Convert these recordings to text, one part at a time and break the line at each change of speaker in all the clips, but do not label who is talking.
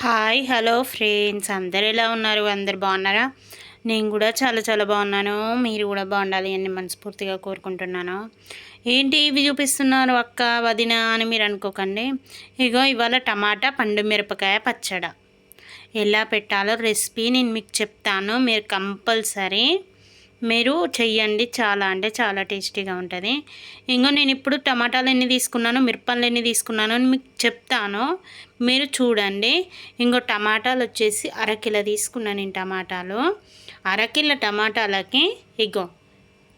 Hi hello friends అందరు ఎలా ఉన్నారు? అందరు బాగున్నారా? నేను కూడా చాలా చాలా బాగున్నాను. మీరు కూడా బాగుండాలి అని మనస్ఫూర్తిగా కోరుకుంటున్నాను. ఏంటి ఇవి చూపిస్తున్నారు అక్క వదిన అని మీరు అనుకోకండి. ఇగో ఇవాళ టమాటా పండు మిరపకాయ పచ్చడ. ఎలా పెట్టాలో రెసిపీ నేను మీకు చెప్తాను. మీరు కంపల్సరీ మీరు చెయ్యండి చాలా అంటే చాలా టేస్టీగా ఉంటుంది. ఇంకో నేను ఇప్పుడు టమాటాలు ఎన్ని తీసుకున్నాను మిరపలు ఎన్ని తీసుకున్నాను అని మీకు చెప్తాను. మీరు చూడండి. ఇంకో టమాటాలు వచ్చేసి అరకిలో తీసుకున్నాను నేను టమాటాలు. అరకిలో టమాటాలకి ఇగో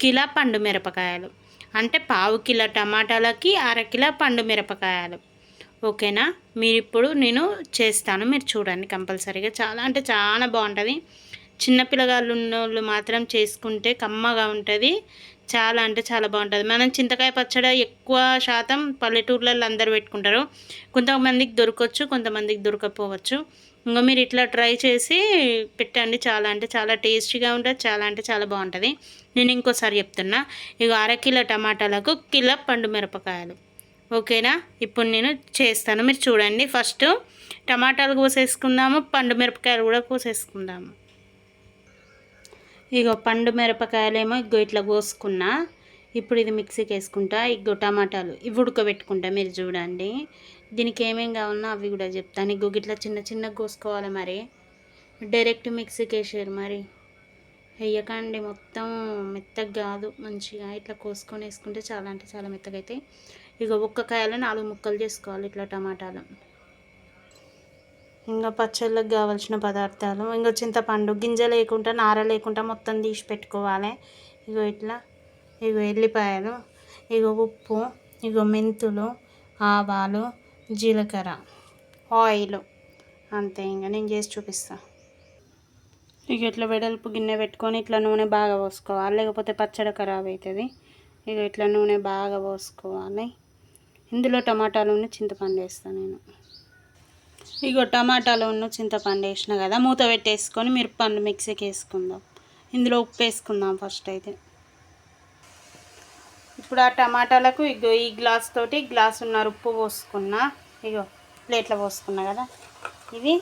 కిలో పండు మిరపకాయలు. అంటే పావు కిలో టమాటాలకి అరకిలో పండు మిరపకాయలు. ఓకేనా? మీరు ఇప్పుడు నేను చేస్తాను. మీరు చూడండి కంపల్సరీగా. చాలా అంటే చాలా బాగుంటుంది. చిన్నపిల్లగాళ్ళు ఉన్నోళ్ళు మాత్రం చేసుకుంటే కమ్మగా ఉంటుంది. చాలా అంటే చాలా బాగుంటుంది. మనం చింతకాయ పచ్చడి ఎక్కువ శాతం పల్లెటూర్లలో అందరు పెట్టుకుంటారు. కొంతమందికి దొరకవచ్చు కొంతమందికి దొరకపోవచ్చు. ఇంకా మీరు ఇట్లా ట్రై చేసి పెట్టండి. చాలా అంటే చాలా టేస్టీగా ఉంటుంది చాలా అంటే చాలా బాగుంటుంది. నేను ఇంకోసారి చెప్తున్నా. ఇక అరకిలో టమాటాలకు కిలో పండు మిరపకాయలు. ఓకేనా? ఇప్పుడు నేను చేస్తాను. మీరు చూడండి. ఫస్ట్ టమాటాలు కోసేసుకుందాము పండు మిరపకాయలు కూడా కోసేసుకుందాము. ఇగో పండు మిరపకాయలేమో ఇగో ఇట్లా కోసుకున్నా. ఇప్పుడు ఇది మిక్సీకి వేసుకుంటా ఇగో టమాటాలు ఇవి ఉడకబెట్టుకుంటా మీరు చూడండి. దీనికి ఏమేమి కావాలన్నా అవి కూడా చెప్తాను. ఇగో ఇట్లా చిన్న చిన్నగా కోసుకోవాలి మరి. డైరెక్ట్ మిక్సీకి వేసారు మరి. వేయకండి మొత్తం మెత్తగా కాదు. మంచిగా ఇట్లా కోసుకొని వేసుకుంటే చాలా అంటే చాలా మెత్తగా అయితే ఇక ఒక్క కాయలు నాలుగు ముక్కలు చేసుకోవాలి ఇట్లా టమాటాలు. ఇంకా పచ్చళ్ళకి కావాల్సిన పదార్థాలు ఇంకా చింతపండు గింజ లేకుండా నార లేకుండా మొత్తం తీసి పెట్టుకోవాలి. ఇగో ఇట్లా ఇగో ఎల్లిపాయలు ఇగో ఉప్పు ఇగో మెంతులు ఆవాలు జీలకర్ర ఆయిల్. అంతే ఇంకా నేను చేసి చూపిస్తాను ఇక ఇట్లా వెడల్పు గిన్నె పెట్టుకొని ఇట్లా నూనె బాగా పోసుకోవాలి. లేకపోతే పచ్చడి ఖరాబ్ అవుతుంది ఇక ఇట్లా నూనె బాగా పోసుకోవాలి. ఇందులో టమాటాలు చింతపండు వేస్తాను నేను. ఇగో టమాటాలు ఉన్న చింతపండు వేసిన కదా మూత పెట్టేసుకొని మిరపండు మిక్సీకి వేసుకుందాం. ఇందులో ఉప్పు వేసుకుందాం ఫస్ట్ అయితే. ఇప్పుడు ఆ టమాటాలకు ఇగో ఈ గ్లాస్ తోటి గ్లాస్ ఉన్న ఉప్పు పోసుకున్నా ఇగో ప్లేట్లో పోసుకున్నా కదా ఇది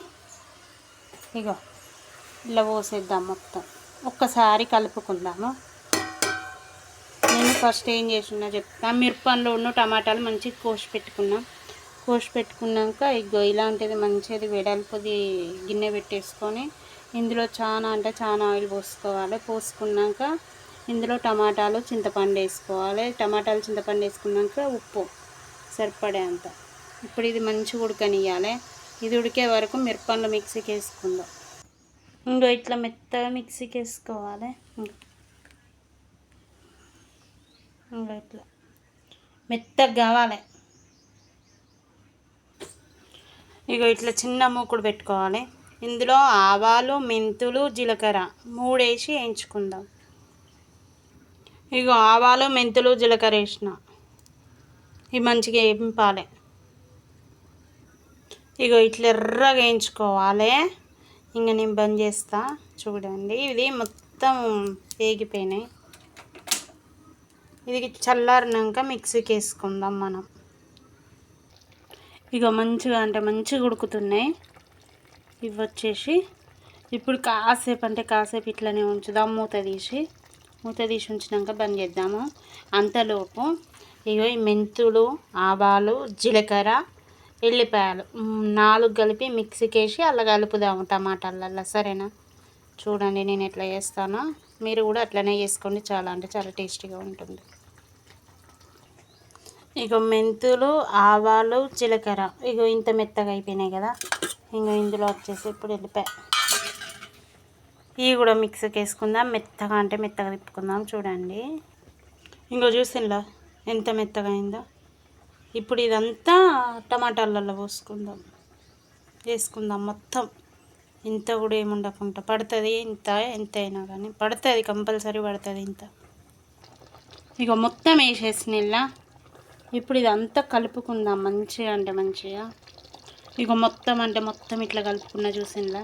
ఇగో ఇలా పోసేద్దాం మొత్తం. ఒక్కసారి కలుపుకుందాము. నేను ఫస్ట్ ఏం చేసినా చెప్తాను మిరపండ్లు ఉన్న టమాటాలు మంచిగా కోసి పెట్టుకున్నాం. కోసి పెట్టుకున్నాక ఇగో ఇలాంటిది మంచిది వెడల్పుది గిన్నె పెట్టేసుకొని ఇందులో చాలా అంటే చాలా ఆయిల్ పోసుకోవాలి. పోసుకున్నాక ఇందులో టమాటాలు చింతపండు వేసుకోవాలి. టమాటాలు చింతపండు వేసుకున్నాక ఉప్పు సరిపడే అంత ఇప్పుడు ఇది మంచిగా ఉడకనియాలి ఇది ఉడికే వరకు మిరపండ్లు మిక్సీకి వేసుకుందాం. ఇంకో ఇట్లా మెత్తగా మిక్సీకి వేసుకోవాలి. ఇంకా ఇట్లా. మెత్తగా కావాలి. ఇక ఇట్లా చిన్న మూకుడు పెట్టుకోవాలి. ఇందులో ఆవాలు మెంతులు జీలకర్ర మూడేసి వేయించుకుందాం. ఇగో ఆవాలు మెంతులు జీలకర్ర వేసిన. ఇవి మంచిగా వేయింపాలి. ఇగో ఇట్లా ఎర్రగా వేయించుకోవాలి. ఇంకా నేను బంద్ చేస్తా. చూడండి ఇది మొత్తం వేగిపోయినాయి. ఇది చల్లారినాక మిక్సీకి వేసుకుందాం మనం. ఇక మంచిగా అంటే మంచిగా ఉడుకుతున్నాయి. ఇవి వచ్చేసి ఇప్పుడు కాసేపు అంటే కాసేపు ఇట్లనే ఉంచుదాం మూత తీసి. మూత తీసి ఉంచినాక బంద్ చేద్దాము. అంతలోపు ఇగో ఈ మెంతులు ఆవాలు జీలకర్ర ఎల్లిపాయలు నాలుగు కలిపి మిక్సీకి వేసి అలా కలుపుదాము టమాటాలల్లో. సరేనా? చూడండి నేను ఎట్లా చేస్తానో. మీరు కూడా అట్లనే చేసుకోండి. చాలా అంటే చాలా టేస్టీగా ఉంటుంది. ఇక మెంతులు ఆవాలు జీలకర్ర. ఇగో ఇంత మెత్తగా అయిపోయినాయి కదా. ఇంకో ఇందులో వచ్చేసి ఇప్పుడు వెళ్ళిపోయి ఇవి కూడా మిక్సీకి వేసుకుందాం. మెత్తగా అంటే మెత్తగా తిప్పుకుందాం. చూడండి. ఇంకో చూసిందా ఎంత మెత్తగా అయిందో. ఇప్పుడు ఇదంతా టమాటాలలో పోసుకుందాం. వేసుకుందాం మొత్తం. ఇంత కూడా ఏముండకుండా పడుతుంది ఇంత ఎంత అయినా కానీ. పడుతుంది కంపల్సరీ పడుతుంది ఇంత. ఇక మొత్తం వేసేసిన ఇలా ఇప్పుడు ఇదంతా కలుపుకుందాం మంచిగా అంటే మంచిగా. ఇగో మొత్తం అంటే మొత్తం ఇట్లా కలుపుకున్న చూసిందా?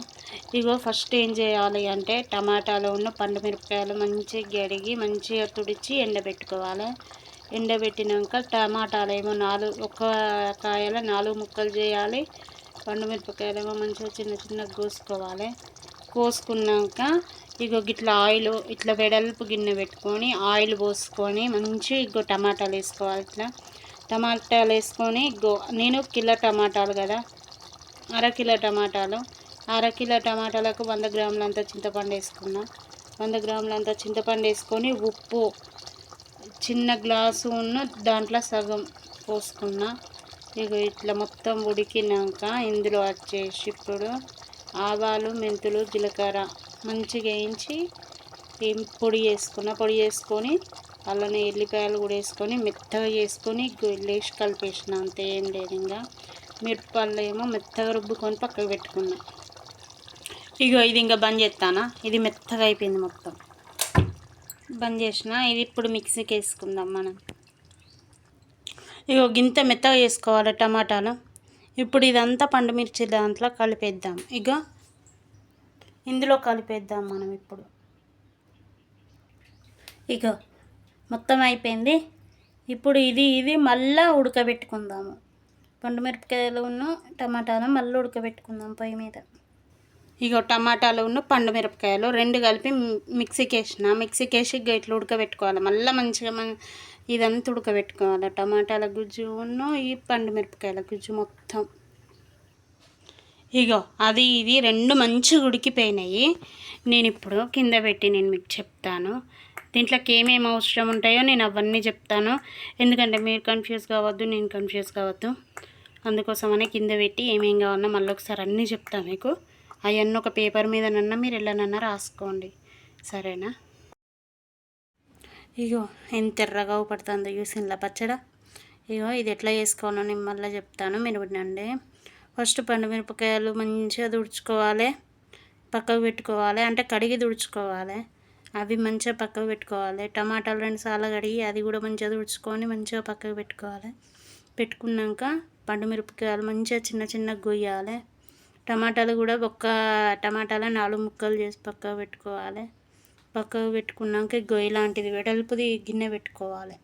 ఇగో ఫస్ట్ ఏం చేయాలి అంటే టమాటాలో ఉన్న పండు మిరపకాయలు మంచిగా గడిగి మంచిగా తుడిచి ఎండబెట్టుకోవాలి ఎండబెట్టినాక టమాటాలు ఏమో నాలుగు ఒక కాయల నాలుగు ముక్కలు చేయాలి. పండు మిరపకాయలు ఏమో మంచిగా చిన్న చిన్న కోసుకోవాలి. కోసుకున్నాక ఇగో గిట్లా ఆయిల్ ఇట్లా వెడల్పు గిన్నె పెట్టుకొని ఆయిల్ పోసుకొని మంచిగా ఇగో టమాటాలు వేసుకోవాలి ఇట్లా. టమాటాలు వేసుకొని గో నేను కిలో టమాటాలు కదా. అర కిలో టమాటాలు. అర కిలో టమాటాలకు వంద గ్రాములంత చింతపండు వేసుకున్నా. వంద గ్రాములంత చింతపండు వేసుకొని ఉప్పు చిన్న గ్లాసు ఉన్న దాంట్లో సగం పోసుకున్నా. ఇక ఇట్లా మొత్తం ఉడికినాక ఇందులో వచ్చేసి ఇప్పుడు ఆవాలు మెంతులు జీలకర్ర మంచిగా వేయించి పొడి వేసుకున్న. పొడి వేసుకొని అలానే ఎల్లిపాయలు కూడా వేసుకొని మెత్తగా చేసుకొని లేచి కలిపేసిన. అంతే ఏం లేదు ఇంకా. మిరపళ్ళు ఏమో మెత్తగా రుబ్బుకొని పక్కకు పెట్టుకున్నా. ఇగో ఇది ఇంకా బంద్ చేస్తానా? ఇది మెత్తగా అయిపోయింది మొత్తం. బంద్ చేసిన. ఇది ఇప్పుడు మిక్సీకి వేసుకుందాం మనం. ఇగో గింత మెత్తగా వేసుకోవాలి టమాటాలు. ఇప్పుడు ఇదంతా పండుమిర్చి దాంట్లో కలిపేద్దాం. ఇగో ఇందులో కలిపేద్దాం మనం ఇప్పుడు. ఇగో మొత్తం అయిపోయింది. ఇప్పుడు ఇది ఇది మళ్ళీ ఉడకబెట్టుకుందాము. పండుమిరపకాయలు టమాటాలు మళ్ళీ ఉడకబెట్టుకుందాం పొయ్యి మీద. ఇగో టమాటాలు ఉన్న పండు మిరపకాయలు రెండు కలిపి మిక్సీకి వేసిన మిక్సీకి వేసి ఇట్లా ఉడకబెట్టుకోవాలి. మళ్ళీ మంచిగా మన ఇదంతా ఉడకబెట్టుకోవాలి. టమాటాల గుజ్జు ఉన్న ఈ పండు మిరపకాయల గుజ్జు మొత్తం. ఇగో అది ఇది రెండు మంచిగా ఉడికిపోయినాయి. నేను ఇప్పుడు కింద పెట్టి నేను మీకు చెప్తాను. దీంట్లోకి ఏమేమి అవసరం ఉంటాయో నేను అవన్నీ చెప్తాను. ఎందుకంటే మీరు కన్ఫ్యూజ్ కావద్దు నేను కన్ఫ్యూజ్ కావద్దు. అందుకోసమనే కింద పెట్టి ఏమేమి కావాలన్నా మళ్ళీ ఒకసారి అన్నీ చెప్తాను మీకు. అవన్నీ ఒక పేపర్ మీదనన్నా మీరు ఎలానన్నా రాసుకోండి. సరేనా? ఇగో ఎంత ఎర్రగా పడుతుందో చూసినలా పచ్చడ. ఇగో ఇది ఎట్లా చేసుకోవాలో నేను మళ్ళీ చెప్తాను మీరు వినండి ఫస్ట్ పండు మిరపకాయలు మంచిగా దుడుచుకోవాలి పక్కకు పెట్టుకోవాలి. అంటే కడిగి దుడుచుకోవాలి అవి మంచిగా పక్కకు పెట్టుకోవాలి. టమాటాలు రెండు సార్లు కడిగి అది కూడా మంచిగా తుడుచుకొని మంచిగా పక్కకు పెట్టుకోవాలి. పెట్టుకున్నాక పండు మిరపకాయలు మంచిగా చిన్న చిన్న గొయ్యాలి. టమాటాలు కూడా ఒక్క టమాటాలు నాలుగు ముక్కలు చేసి పక్కకు పెట్టుకోవాలి. పక్కకు పెట్టుకున్నాక గొయ్యి లాంటిది వెడల్పుది గిన్నె పెట్టుకోవాలి.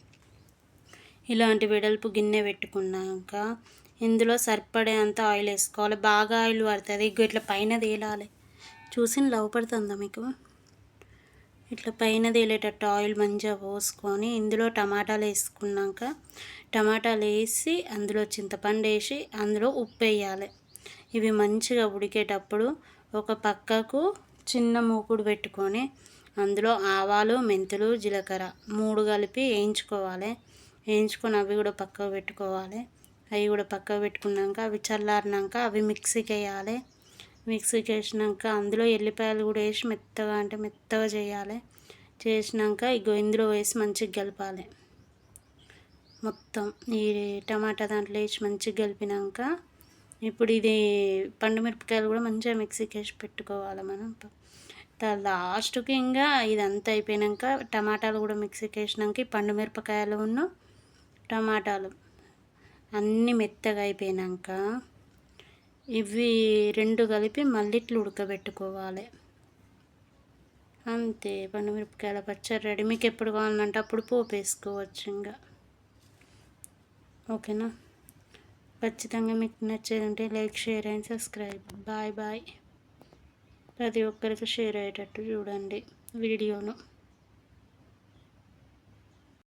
ఇలాంటి వెడల్పు గిన్నె పెట్టుకున్నాక ఇందులో సరిపడే అంత ఆయిల్ వేసుకోవాలి. బాగా ఆయిల్ పడుతుంది ఇట్లా పైన తేలాలి. చూసి లవ్ పడుతుందా మీకు? ఇట్లా పైన తేలేటట్టు ఆయిల్ మంచిగా పోసుకొని ఇందులో టమాటాలు వేసుకున్నాక టమాటాలు వేసి అందులో చింతపండు వేసి అందులో ఉప్పు వేయాలి. ఇవి మంచిగా ఉడికేటప్పుడు ఒక పక్కకు చిన్న మూకుడు పెట్టుకొని అందులో ఆవాలు మెంతులు జీలకర్ర మూడు కలిపి వేయించుకోవాలి. వేయించుకొని అవి కూడా పక్కకు పెట్టుకోవాలి. అవి కూడా పక్కకు పెట్టుకున్నాక అవి చల్లారినాక అవి మిక్సీకి వేయాలి. మిక్సీకి వేసినాక అందులో ఎల్లిపాయలు కూడా వేసి మెత్తగా అంటే మెత్తగా చేయాలి. చేసినాక ఇగో ఇందులో వేసి మంచిగా కలపాలి మొత్తం ఈ టమాటా దాంట్లో వేసి మంచిగా కలిపినాక ఇప్పుడు ఇది పండు మిరపకాయలు కూడా మంచిగా మిక్సీకి వేసి పెట్టుకోవాలి మనం. లాస్ట్కి ఇంకా ఇదంతా అయిపోయినాక టమాటాలు కూడా మిక్సీకి వేసినాక పండు మిరపకాయలు ఉన్న టమాటాలు అన్నీ మెత్తగా అయిపోయాక ఇవి రెండు కలిపి మళ్ళీ ఇట్లా ఉడకబెట్టుకోవాలి. అంతే పండు మిరపకాయల పచ్చడి రెడీ. మీకు ఎప్పుడు కావాలంటే అప్పుడు పోపు వేసుకోవచ్చు ఇంకా. ఓకేనా? ఖచ్చితంగా మీకు నచ్చేదంటే like share and subscribe. Bye bye. ప్రతి ఒక్కరికి షేర్ అయ్యేటట్టు చూడండి వీడియోను.